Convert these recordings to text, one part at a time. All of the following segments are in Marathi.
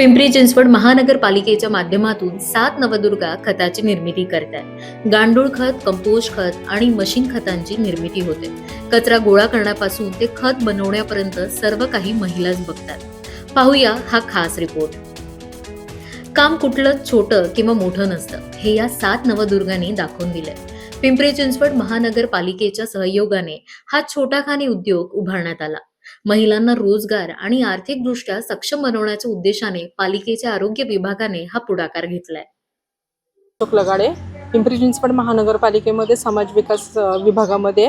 पिंपरी चिंचवड महानगरपालिकेच्या माध्यमातून सात नवदुर्गा खताची निर्मिती करतात. गांडूळ खत कंपोस्ट खत आणि मशीन खतांची निर्मिती होते. कचरा गोळा करण्यापासून ते खत बनवण्यापर्यंत सर्व काही महिलाच बघतात. पाहूया हा खास रिपोर्ट. काम कुठलं छोटं किंवा मोठं नसतं हे या सात नवदुर्गांनी दाखवून दिलंय. पिंपरी चिंचवड महानगरपालिकेच्या सहयोगाने हा छोटाखानी उद्योग उभारण्यात आला. महिलांना रोजगार आणि आर्थिकदृष्ट्या सक्षम बनवण्याच्या उद्देशाने पालिकेच्या आरोग्य विभागाने हा पुढाकार घेतलाय. अशोक लगाडे पिंपरी चिंचवड महानगरपालिकेमध्ये समाज विकास विभागामध्ये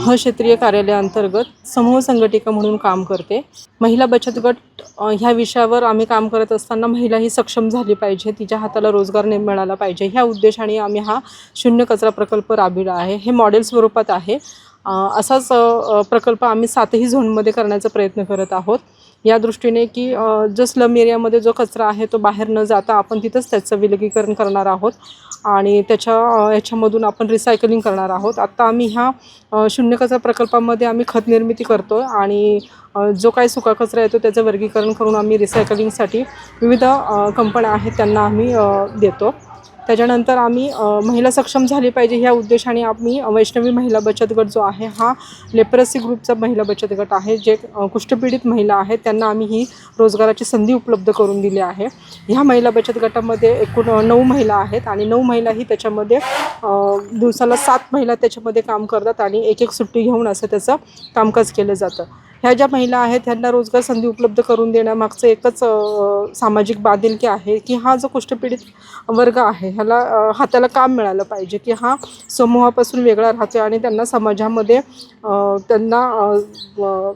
ह क्षेत्रीय कार्यालयाअंतर्गत समूह संघटिका म्हणून काम करते. महिला बचत गट ह्या विषयावर आम्ही काम करत असताना महिला ही सक्षम झाली पाहिजे तिच्या हाताला रोजगार मिळाला पाहिजे. ह्या उद्देशाने आम्ही हा शून्य कचरा प्रकल्प राबविला आहे. हे मॉडेल स्वरूपात आहे. असाच प्रकल्प आम्ही सातही झोनमध्ये करण्याचा प्रयत्न करत आहोत. या दृष्टीने की जो स्लम एरियामध्ये जो कचरा आहे तो बाहेर न जाता आपण तिथंच त्याचं विलगीकरण करणार आहोत. आणि त्याच्या याच्यामधून आपण रिसायकलिंग करणार आहोत. आत्ता आम्ही ह्या शून्य कचरा प्रकल्पामध्ये आम्ही खत निर्मिती करतो आणि जो काही सुका कचरा येतो त्याचं वर्गीकरण करून आम्ही रिसायकलिंगसाठी विविध कंपन्या आहेत त्यांना आम्ही देतो. त्याच्यानंतर आम्ही महिला सक्षम झाली पाहिजे ह्या उद्देशाने आम्ही वैष्णवी महिला बचत गट जो आहे हा लेप्रसी ग्रुपचा महिला बचत गट आहे जे कुष्ठपीडित महिला आहेत त्यांना आम्ही ही रोजगाराची संधी उपलब्ध करून दिली आहे. ह्या महिला बचत गटामध्ये एकूण नऊ महिला आहेत आणि नऊ महिला ही त्याच्यामध्ये दिवसाला सात महिला त्याच्यामध्ये काम करतात आणि एक एक सुट्टी घेऊन असं त्याचं कामकाज केलं जातं. ह्या ज्या महिला आहेत ह्यांना रोजगार संधी उपलब्ध करून देण्यामागचं एकच सामाजिक बांधिलकी आहे की हा जो कुष्ठपीडित वर्ग आहे ह्याला हाताला काम मिळालं पाहिजे की हा समूहापासून वेगळा राहतो आणि त्यांना समाजामध्ये त्यांना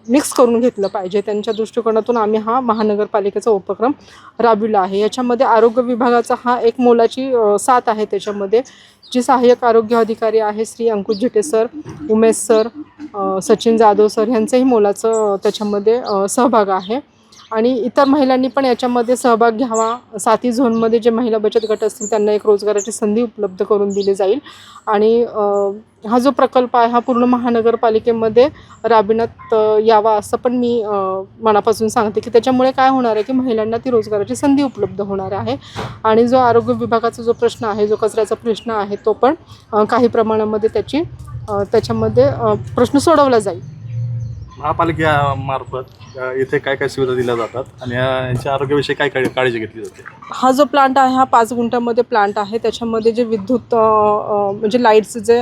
मिक्स करून घेतलं पाहिजे. त्यांच्या दृष्टिकोनातून आम्ही हा महानगरपालिकेचा उपक्रम राबविला आहे. याच्यामध्ये आरोग्य विभागाचा हा एक मोलाची साथ आहे त्याच्यामध्ये. जे सहाय्यक आरोग्य अधिकारी आहे Shri Ankush Zete sir Umesh sir Sachin Jadhav sir ह्यांचंही मोलाचं त्याच्यामध्ये सहभाग आहे. आणि इतर महिलांनी पण याच्यामध्ये सहभाग घ्यावा. साथी झोनमध्ये जे महिला बचत गट असतील त्यांना एक रोजगाराची संधी उपलब्ध करून दिली जाईल. आणि हा जो प्रकल्प आहे हा पूर्ण महानगरपालिकेमध्ये राबविण्यात यावा असं पण मी मनापासून सांगते की त्याच्यामुळे काय होणार आहे की महिलांना ती रोजगाराची संधी उपलब्ध होणार आहे. आणि जो आरोग्य विभागाचा जो प्रश्न आहे जो कचऱ्याचा प्रश्न आहे तो पण काही प्रमाणामध्ये त्याची त्याच्यामध्ये प्रश्न सोडवला जाईल. महापालिकेमार्फत इथे काय काय सुविधा दिल्या जातात आणि यांच्या आरोग्याविषयी काय काय काळजी घेतली जाते? हा जो प्लांट आहे हा पाच गुंठ्यामध्ये प्लांट आहे. त्याच्यामध्ये जे विद्युत म्हणजे लाईटचं जे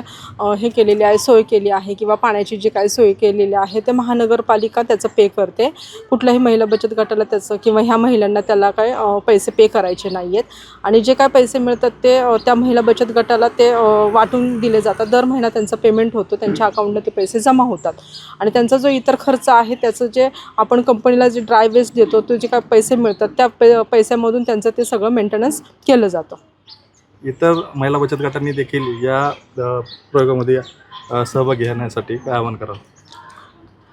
हे केलेले आहे सोय केली आहे किंवा पाण्याची जी काही सोय केलेली आहे ते महानगरपालिका त्याचं पे करते. कुठल्याही महिला बचत गटाला त्याचं किंवा ह्या महिलांना त्याला काय पैसे पे करायचे नाही आहेत आणि जे काय पैसे मिळतात ते त्या महिला बचत गटाला ते वाटून दिले जातात. दर महिना त्यांचं पेमेंट होतं त्यांच्या अकाउंटला ते पैसे जमा होतात. आणि त्यांचा जो इतर खर्च आहे त्याचं जे आपण कंपनीला जे ड्राय वेस्ट देतो ते जे काय पैसे मिळतात त्या पै पैशामधून त्यांचं ते सगळं मेंटेनन्स केलं जातं. इतर महिला बचत गटांनी देखील या प्रयोगामध्ये सहभाग घेण्यासाठी काय आवाहन कराल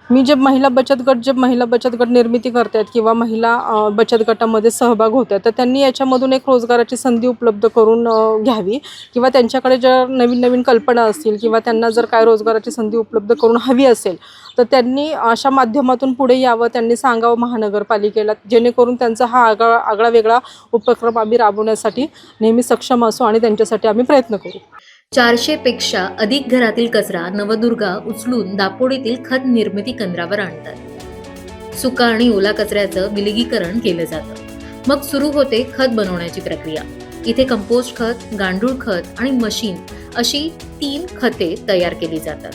मी जे महिला बचत गट जे महिला बचत गट निर्मिती करत आहेत किंवा महिला बचत गटामध्ये सहभाग होत आहेत तर त्यांनी याच्यामधून एक रोजगाराची संधी उपलब्ध करून घ्यावी. किंवा त्यांच्याकडे ज्या नवीन नवीन कल्पना असतील किंवा त्यांना जर काय रोजगाराची संधी उपलब्ध करून हवी असेल तर त्यांनी अशा माध्यमातून पुढे यावं त्यांनी सांगावं महानगरपालिकेला जेणेकरून त्यांचा हा आगळा आगळा वेगळा उपक्रम आम्ही राबवण्यासाठी नेहमी सक्षम असू आणि त्यांच्यासाठी आम्ही प्रयत्न करू. चारशे पेक्षा अधिक घरातील कचरा नवदुर्गा उचलून दापोडीतील खत निर्मिती केंद्रावर आणतात. सुका आणि ओला कचऱ्याचं विलगीकरण केलं जातं. मग सुरू होते खत बनवण्याची प्रक्रिया. इथे कंपोस्ट खत गांडूळ खत आणि मशीन अशी तीन खते तयार केली जातात.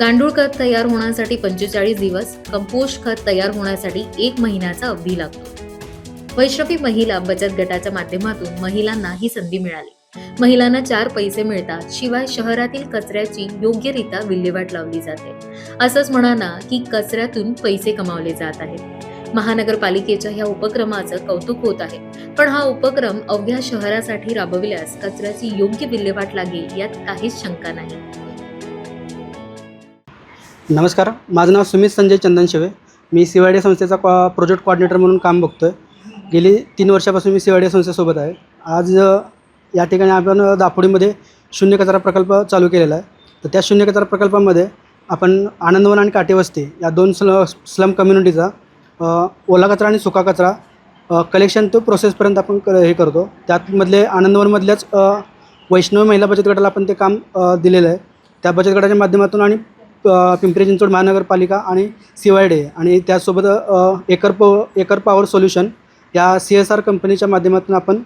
गांडूळ खत तयार होण्यासाठी पंचेचाळीस दिवस कंपोस्ट खत तयार होण्यासाठी एक महिन्याचा अवधी लागतो. वैष्णवी महिला बचत गटाच्या माध्यमातून महिलांना ही संधी मिळाली. महिलांना चार पैसे मिळतात शिवाय शहरातील कचऱ्याची योग्यरित्या विल्हेवाट लावली जाते. असंच म्हणा ना की कचऱ्यातून पैसे कमावले जात आहेत. महानगरपालिकेच्या ह्या उपक्रमाचं कौतुक होत आहे. पण हा उपक्रम अवघ्या शहरासाठी राबविल्यास कचऱ्याची योग्य विल्हेवाट लागेल यात काहीच शंका नाही. नमस्कार माझं नाव सुमित संजय चंदन शिवे. मी सिवाडे संस्थेचा कॉ प्रोजेक्ट कॉर्डिनेटर म्हणून काम बघतोय. गेली तीन वर्षापासून मी सिवाडे संस्थेसोबत आहे. आज या ठिकाणी आपण दापोडीमध्ये शून्य कचरा प्रकल्प चालू केलेला आहे. तर त्या शून्य कचरा प्रकल्पामध्ये आपण आनंदवन आणि काटेवस्ती या दोन स्ल स्लम कम्युनिटीचा ओला कचरा आणि सुका कचरा कलेक्शन तो प्रोसेसपर्यंत आपण क हे करतो. त्यातमधले आनंदवनमधल्याच वैष्णव महिला बचत गटाला आपण ते काम दिलेलं आहे. त्या बचत गटाच्या माध्यमातून आणि पिंपरी चिंचवड महानगरपालिका आणि सी वाय डे आणि त्यासोबत एकर पो एकर पॉवर सोल्युशन या सी एस आर कंपनीच्या माध्यमातून आपण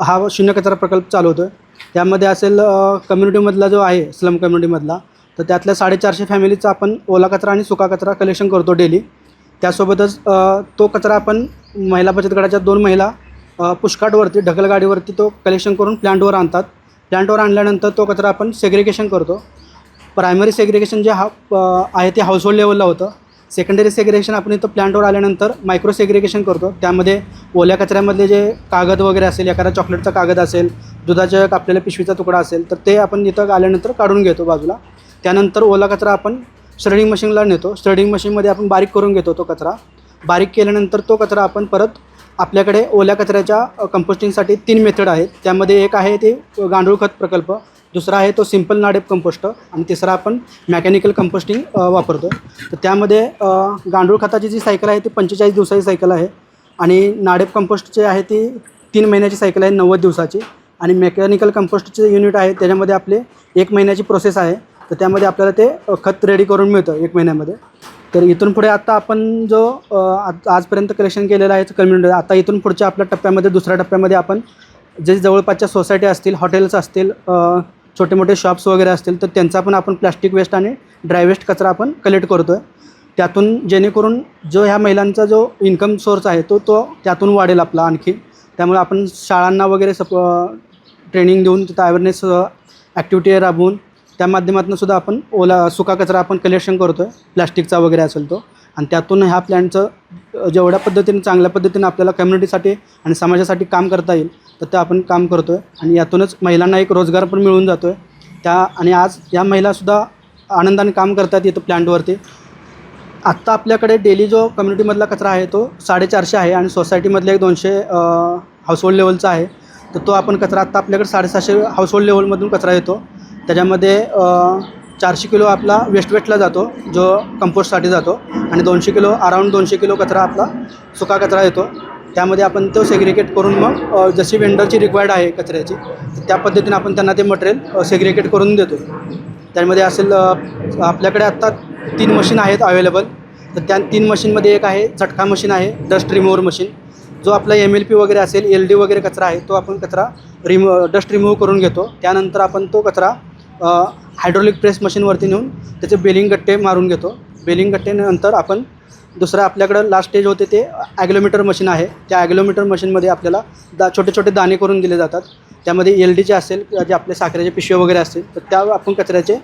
हा शून्य कचरा प्रकल्प चालवतो आहे त्यामध्ये असेल कम्युनिटीमधला जो आहे स्लम कम्युनिटीमधला तर त्यातल्या साडेचारशे फॅमिलीचा आपण ओला कचरा आणि सुका कचरा कलेक्शन करतो डेली त्यासोबतच तो कचरा आपण महिला बचत गटाच्या दोन महिला पुष्काटवरती ढकलगाडीवरती तो कलेक्शन करून प्लॅन्टवर आणतात. प्लॅन्टवर आणल्यानंतर तो कचरा आपण सेग्रिगेशन करतो. प्रायमरी सेग्रिगेशन जे हा आहे ते हाऊसहोल्ड लेवलला होतं. सेकंडरी सेग्रेशन आपण इथं प्लॅन्टवर आल्यानंतर मायक्रो सेग्रिगेशन करतो. त्यामध्ये ओल्या कचऱ्यामधले जे कागद वगैरे असेल एखादा चॉकलेटचा कागद असेल दुधाच्या कापलेल्या पिशवीचा तुकडा असेल तर ते आपण इथं आल्यानंतर काढून घेतो बाजूला. त्यानंतर ओला कचरा आपण श्रेडिंग मशीनला नेतो. स्ट्रेडिंग मशीनमध्ये आपण बारीक करून घेतो तो कचरा. बारीक केल्यानंतर तो कचरा आपण परत आपल्याकडे ओल्या कचऱ्याच्या कंपोस्टिंगसाठी तीन मेथड आहेत. त्यामध्ये एक आहे ते गांडूळ खत प्रकल्प दुसरा आहे तो सिंपल नाडेप कंपोस्ट आणि तिसरा आपण मॅकॅनिकल कंपोस्टिंग वापरतो. तर त्यामध्ये गांडूळ खताची जी सायकल आहे ती पंचेचाळीस दिवसाची सायकल आहे आणि नाडेप कंपोस्टची आहे ती तीन महिन्याची सायकल आहे नव्वद दिवसाची. आणि मेकॅनिकल कंपोस्टचे युनिट आहे त्याच्यामध्ये आपले एक महिन्याची प्रोसेस आहे. तर त्यामध्ये आपल्याला ते खत रेडी करून मिळतं एक महिन्यामध्ये. तर इथून पुढे आता आपण जो आजपर्यंत कलेक्शन केलेलं आहे कम्युनिटी आता इथून पुढच्या आपल्या टप्प्यामध्ये दुसऱ्या टप्प्यामध्ये आपण जे जवळपासच्या सोसायटी असतील हॉटेल्स असतील छोटे मोठे शॉप्स वगैरे असतील तर त्यांचा पण आपण प्लास्टिक वेस्ट आणि ड्राय वेस्ट कचरा आपण कलेक्ट करतो आहे त्यातून जेणेकरून जो ह्या महिलांचा जो इन्कम सोर्स आहे तो तो त्यातून वाढेल आपला आणखी. त्यामुळे आपण शाळांना वगैरे सप ट्रेनिंग देऊन तिथं अवेअरनेस ॲक्टिव्हिटी राबवून त्या माध्यमातून सुद्धा आपण ओला सुका कचरा आपण कलेक्शन करतो आहे प्लॅस्टिकचा वगैरे असेल तो. आणि त्यातून ह्या प्लॅनचं जेवढ्या पद्धतीने चांगल्या पद्धतीने आपल्याला कम्युनिटीसाठी आणि समाजासाठी काम करता येईल तर ते आपण काम करतो आहे आणि यातूनच महिलांना एक रोजगार पण मिळून जातो आहे त्या आणि आज या महिलासुद्धा आनंदाने काम करतात इथं प्लॅन्टवरती आत्ता आपल्याकडे डेली जो कम्युनिटीमधला कचरा आहे तो साडेचारशे आहे आणि सोसायटीमधला एक दोनशे हाऊसहोल्ड लेवलचा आहे. तर तो आपण कचरा आत्ता आपल्याकडे साडेसहाशे हाऊसहोल्ड लेवलमधून कचरा येतो. त्याच्यामध्ये चारशे किलो आपला वेस्ट वेस्टला जातो जो कंपोस्टसाठी जातो. आणि दोनशे किलो अराऊंड दोनशे किलो कचरा आपला सुका कचरा येतो. त्यामध्ये आपण तो सेग्रिगेट करून मग जशी वेंडरची रिक्वायर्ड आहे कचऱ्याची तर त्या पद्धतीने आपण त्यांना ते मटेरियल सेग्रिगेट करून देतो. त्यामध्ये असेल आपल्याकडे आत्ता तीन मशीन आहेत अवेलेबल तर त्या तीन मशीनमध्ये एक आहे चटका मशीन आहे डस्ट रिमूव्हर मशीन जो आपला एम एल पी वगैरे असेल एल डी वगैरे कचरा आहे तो आपण कचरा रिमू डस्ट रिमूव्ह करून घेतो. त्यानंतर आपण तो कचरा हायड्रोलिक प्रेस मशीनवरती नेऊन त्याचे बेलिंग गट्टे मारून घेतो. बेलिंग गट्टेनंतर आपण दुसरं आपल्याकडं लास्ट स्टेज होते ते ॲग्लोमीटर मशीन आहे. त्या ॲग्लोमीटर मशीनमध्ये आपल्याला दा छोटे छोटे दाणे करून दिले जातात. त्यामध्ये एल डीचे असेल किंवा जे आपले साखरेचे पिशवे वगैरे असतील तर त्या आपण कचऱ्याचे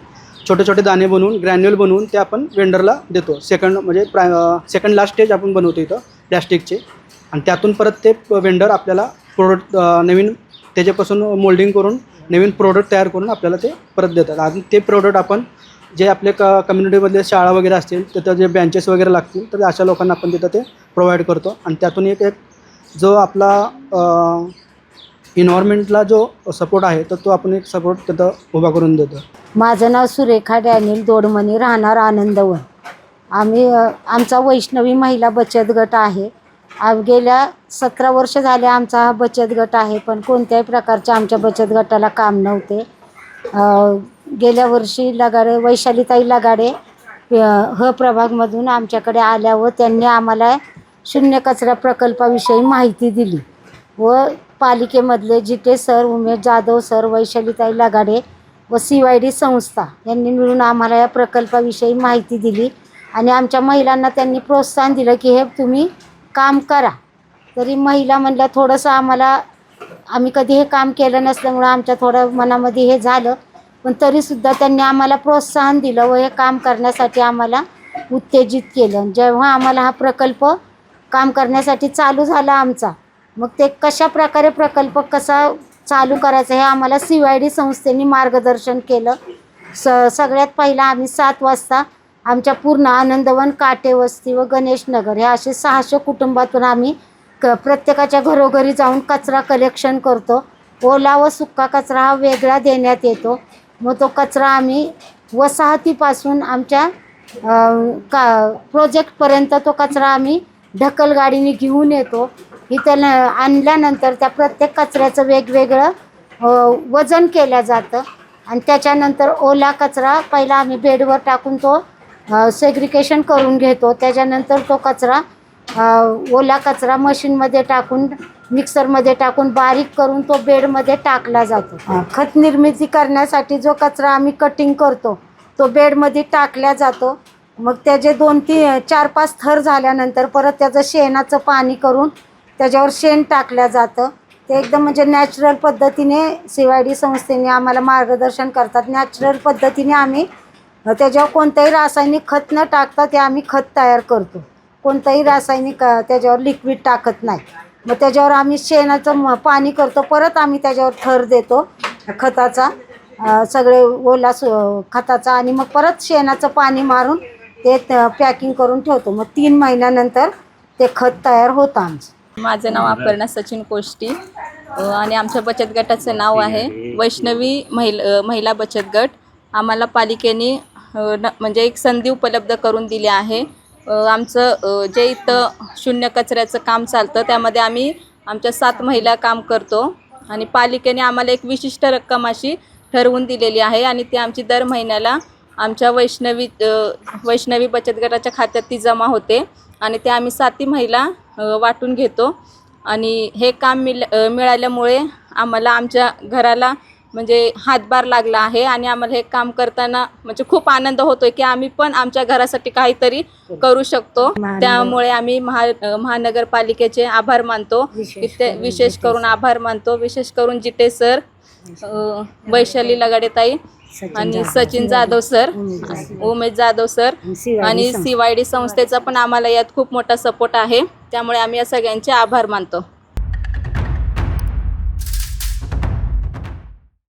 छोटे छोटे दाणे बनवून ग्रॅन्युअल बनवून ते आपण वेंडरला देतो. सेकंड म्हणजे प्राय सेकंड लास्ट स्टेज आपण बनवतो इथं प्लॅस्टिकचे आणि त्यातून परत ते वेंडर आपल्याला प्रोडक्ट नवीन त्याच्यापासून मोल्डिंग करून नवीन प्रोडक्ट तयार करून आपल्याला ते परत देतात. आणि ते प्रोडक्ट आपण जे आपले क कम्युनिटीमधले शाळा वगैरे असतील तिथं जे बेंचेस वगैरे लागतील तर अशा लोकांना आपण तिथं ते प्रोव्हाइड करतो. आणि त्यातून एक एक जो आपला इन्व्हायरमेंटला जो सपोर्ट आहे तर तो आपण एक सपोर्ट तिथं उभा करून देतो. माझं नाव सुरेखा डॅनिल दोडमणी राहणार आनंदवन. आम्ही आमचा वैष्णवी महिला बचत गट आहे. गेल्या सतरा वर्ष झाले आमचा हा बचत गट आहे पण कोणत्याही प्रकारच्या आमच्या बचत गटाला काम नव्हते. गेल्या वर्षी लगाडे वैशालीताई लगाडे ह प्रभागमधून आमच्याकडे आल्या व त्यांनी आम्हाला शून्य कचरा प्रकल्पाविषयी माहिती दिली व पालिकेमधले जिटे सर उमेश जाधव सर वैशालीताई लगाडे व सी वाय डी संस्था यांनी मिळून आम्हाला या प्रकल्पाविषयी माहिती दिली आणि आमच्या महिलांना त्यांनी प्रोत्साहन दिलं की हे तुम्ही काम करा. तरी महिला म्हणलं थोडंसं आम्हाला आम्ही कधी हे काम केलं नसल्यामुळं आमच्या थोडं मनामध्ये हे झालं. पण तरीसुद्धा त्यांनी आम्हाला प्रोत्साहन दिलं व हे काम करण्यासाठी आम्हाला उत्तेजित केलं. जेव्हा आम्हाला हा प्रकल्प काम करण्यासाठी चालू झाला आमचा मग ते कशा प्रकारे प्रकल्प कसा चालू करायचा हे आम्हाला सी वाय डी संस्थेने मार्गदर्शन केलं. स सगळ्यात पहिला आम्ही सात वाजता आमच्या पूर्ण आनंदवन काटे वस्ती व गणेश नगर ह्या असे सहाशे कुटुंबातून आम्ही क प्रत्येकाच्या घरोघरी जाऊन कचरा कलेक्शन करतो. ओला व सुका कचरा हा वेगळा देण्यात येतो. मग तो कचरा आम्ही वसाहतीपासून आमच्या का प्रोजेक्टपर्यंत तो कचरा आम्ही ढकलगाडीने घेऊन येतो. इथं न आणल्यानंतर त्या प्रत्येक कचऱ्याचं वेगवेगळं वजन केलं जातं. आणि त्याच्यानंतर ओला कचरा पहिला आम्ही बेडवर टाकून तो सेग्रिकेशन करून घेतो. त्याच्यानंतर तो कचरा ओला कचरा मशीनमध्ये टाकून मिक्सरमध्ये टाकून बारीक करून तो बेडमध्ये टाकला जातो. खत निर्मिती करण्यासाठी जो कचरा आम्ही कटिंग करतो तो बेडमध्ये टाकला जातो. मग त्याचे दोन तीन चार पाच थर झाल्यानंतर परत त्याचं शेणाचं पाणी करून त्याच्यावर शेण टाकलं जातं. ते एकदम म्हणजे नॅचरल पद्धतीने सी वाय डी संस्थेने आम्हाला मार्गदर्शन करतात. नॅचरल पद्धतीने आम्ही त्याच्यावर कोणतंही रासायनिक खत न टाकता ते आम्ही खत तयार करतो. कोणतंही रासायनिक त्याच्यावर लिक्विड टाकत नाही. मग त्याच्यावर आम्ही शेणाचं म- पाणी करतो. परत आम्ही त्याच्यावर थर देतो खताचा. सगळे ओला सु खताचा आणि मग परत शेणाचं पाणी मारून ते पॅकिंग करून ठेवतो. मग तीन महिन्यानंतर ते खत तयार होतं आमचं. माझं नाव अपर्णा सचिन कोष्टी अ, आणि आमच्या बचत गटाचं नाव आहे वैष्णवी महिला महिला बचत गट. आम्हाला पालिकेने न म्हणजे एक संधी उपलब्ध करून दिली आहे. आमचं जे इथं शून्य कचऱ्याचं काम चालतं त्यामध्ये आम्ही आमच्या सात महिला काम करतो आणि पालिकेने आम्हाला एक विशिष्ट रक्कम अशी ठरवून दिलेली आहे आणि ती आमची दर महिन्याला आमच्या वैष्णवी वैष्णवी बचत गटाच्या खात्यात ती जमा होते आणि ते आम्ही साती महिला वाटून घेतो. आणि हे काम मिल मिळाल्यामुळे आम्हाला आमच्या घराला म्हणजे हातभार लागला आहे आणि आम्हाला हे काम करताना म्हणजे खूप आनंद होतोय की आम्ही पण आमच्या घरासाठी काहीतरी करू शकतो. त्यामुळे आम्ही महा महानगरपालिकेचे आभार मानतो. विशेष करून आभार मानतो. विशेष करून जिटे सर वैशाली लगाडेताई आणि सचिन जाधव सर उमेश जाधव. सर आणि सी वाय डी संस्थेचा पण आम्हाला यात खूप मोठा सपोर्ट आहे. त्यामुळे आम्ही या सगळ्यांचे आभार मानतो.